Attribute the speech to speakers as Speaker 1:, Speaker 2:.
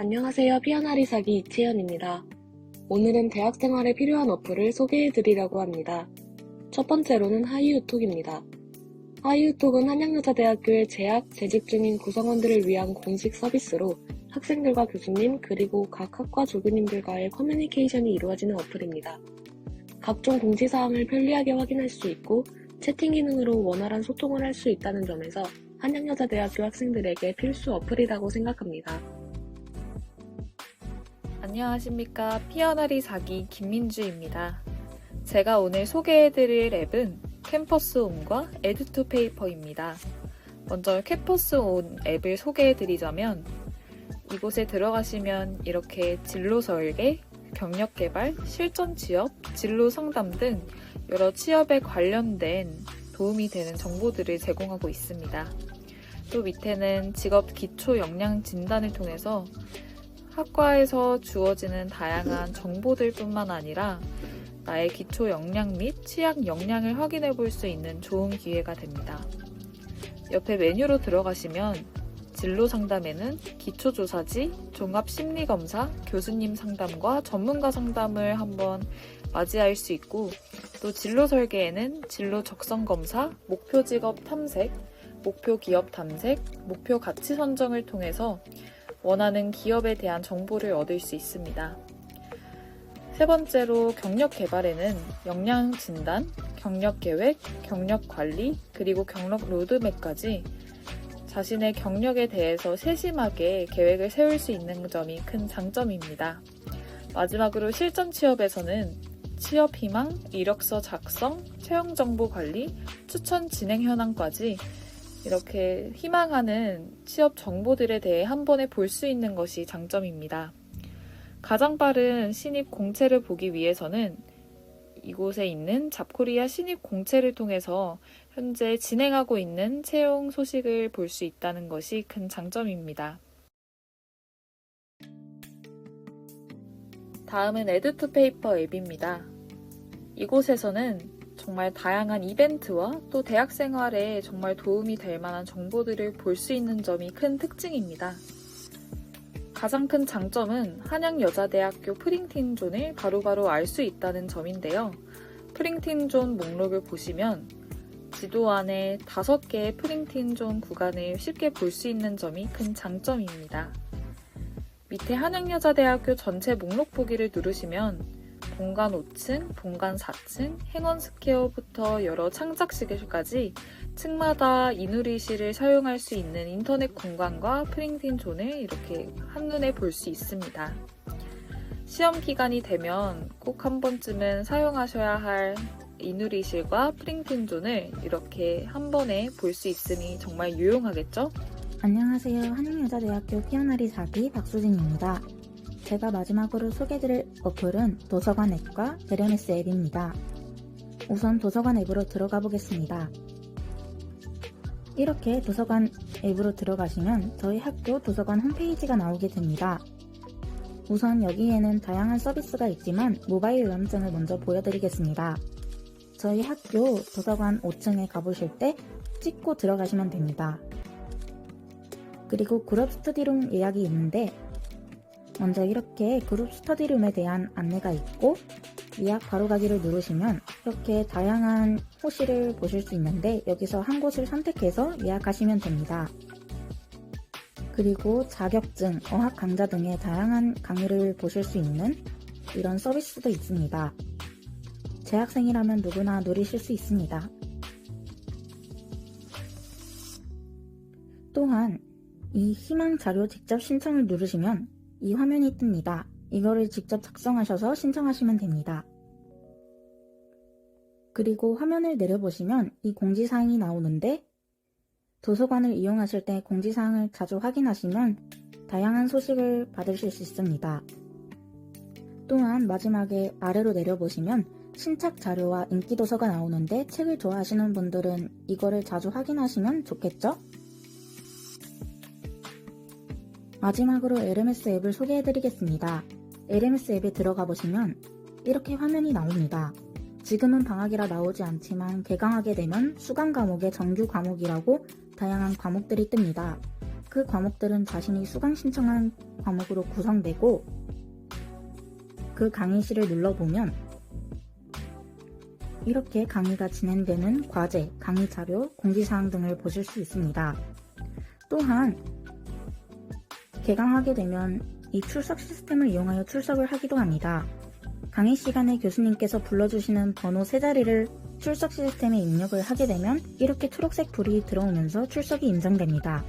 Speaker 1: 안녕하세요. 피어나리 사기 이채연입니다. 오늘은 대학 생활에 필요한 어플을 소개해 드리려고 합니다. 첫 번째로는 하이유톡입니다. 하이유톡은 한양여자대학교의 재학, 재직 중인 구성원들을 위한 공식 서비스로 학생들과 교수님 그리고 각 학과 조교님들과의 커뮤니케이션이 이루어지는 어플입니다. 각종 공지사항을 편리하게 확인할 수 있고 채팅 기능으로 원활한 소통을 할 수 있다는 점에서 한양여자대학교 학생들에게 필수 어플이라고 생각합니다.
Speaker 2: 안녕하십니까. 피어나리 사기 김민주입니다. 제가 오늘 소개해드릴 앱은 캠퍼스온과 에듀투페이퍼입니다. 먼저 캠퍼스온 앱을 소개해드리자면 이곳에 들어가시면 이렇게 진로 설계, 경력 개발, 실전 취업, 진로 상담 등 여러 취업에 관련된 도움이 되는 정보들을 제공하고 있습니다. 또 밑에는 직업 기초 역량 진단을 통해서 학과에서 주어지는 다양한 정보들 뿐만 아니라 나의 기초 역량 및 취약 역량을 확인해 볼 수 있는 좋은 기회가 됩니다. 옆에 메뉴로 들어가시면 진로 상담에는 기초조사지, 종합심리검사, 교수님 상담과 전문가 상담을 한번 맞이할 수 있고 또 진로 설계에는 진로 적성 검사, 목표 직업 탐색, 목표 기업 탐색, 목표 가치 선정을 통해서 원하는 기업에 대한 정보를 얻을 수 있습니다. 세 번째로 경력 개발에는 역량 진단, 경력 계획, 경력 관리, 그리고 경력 로드맵까지 자신의 경력에 대해서 세심하게 계획을 세울 수 있는 점이 큰 장점입니다. 마지막으로 실전 취업에서는 취업 희망, 이력서 작성, 채용 정보 관리, 추천 진행 현황까지 이렇게 희망하는 취업 정보들에 대해 한 번에 볼 수 있는 것이 장점입니다. 가장 빠른 신입 공채를 보기 위해서는 이곳에 있는 잡코리아 신입 공채를 통해서 현재 진행하고 있는 채용 소식을 볼 수 있다는 것이 큰 장점입니다. 다음은 에듀투페이퍼 앱입니다. 이곳에서는 정말 다양한 이벤트와 또 대학 생활에 정말 도움이 될 만한 정보들을 볼 수 있는 점이 큰 특징입니다. 가장 큰 장점은 한양여자대학교 프링팅존을 바로바로 알 수 있다는 점인데요. 프링팅존 목록을 보시면 지도 안에 5개의 프링팅존 구간을 쉽게 볼 수 있는 점이 큰 장점입니다. 밑에 한양여자대학교 전체 목록 보기를 누르시면 본관 5층, 본관 4층, 행원 스퀘어부터 여러 창작시계까지 층마다 이누리실을 사용할 수 있는 인터넷 공간과 프린팅 존을 이렇게 한눈에 볼 수 있습니다. 시험 기간이 되면 꼭 한 번쯤은 사용하셔야 할 이누리실과 프린팅 존을 이렇게 한 번에 볼 수 있으니 정말 유용하겠죠?
Speaker 3: 안녕하세요. 한양여자대학교 피어나리 사기 박수진입니다. 제가 마지막으로 소개드릴 어플은 도서관 앱과 LMS 앱입니다. 우선 도서관 앱으로 들어가 보겠습니다. 이렇게 도서관 앱으로 들어가시면 저희 학교 도서관 홈페이지가 나오게 됩니다. 우선 여기에는 다양한 서비스가 있지만 모바일 요람증을 먼저 보여드리겠습니다. 저희 학교 도서관 5층에 가보실 때 찍고 들어가시면 됩니다. 그리고 그룹 스터디룸 예약이 있는데 먼저 이렇게 그룹 스터디룸에 대한 안내가 있고 예약 바로 가기를 누르시면 이렇게 다양한 호실을 보실 수 있는데 여기서 한 곳을 선택해서 예약하시면 됩니다. 그리고 자격증, 어학 강좌 등의 다양한 강의를 보실 수 있는 이런 서비스도 있습니다. 재학생이라면 누구나 누리실 수 있습니다. 또한 이 희망 자료 직접 신청을 누르시면 이 화면이 뜹니다. 이거를 직접 작성하셔서 신청하시면 됩니다. 그리고 화면을 내려보시면 이 공지사항이 나오는데 도서관을 이용하실 때 공지사항을 자주 확인하시면 다양한 소식을 받으실 수 있습니다. 또한 마지막에 아래로 내려보시면 신착 자료와 인기 도서가 나오는데 책을 좋아하시는 분들은 이거를 자주 확인하시면 좋겠죠? 마지막으로 LMS 앱을 소개해드리겠습니다. LMS 앱에 들어가 보시면 이렇게 화면이 나옵니다. 지금은 방학이라 나오지 않지만 개강하게 되면 수강 과목의 정규 과목이라고 다양한 과목들이 뜹니다. 그 과목들은 자신이 수강 신청한 과목으로 구성되고 그 강의실을 눌러보면 이렇게 강의가 진행되는 과제, 강의 자료, 공지사항 등을 보실 수 있습니다. 또한 개강하게 되면 이 출석 시스템을 이용하여 출석을 하기도 합니다. 강의 시간에 교수님께서 불러주시는 번호 세 자리를 출석 시스템에 입력을 하게 되면 이렇게 초록색 불이 들어오면서 출석이 인정됩니다.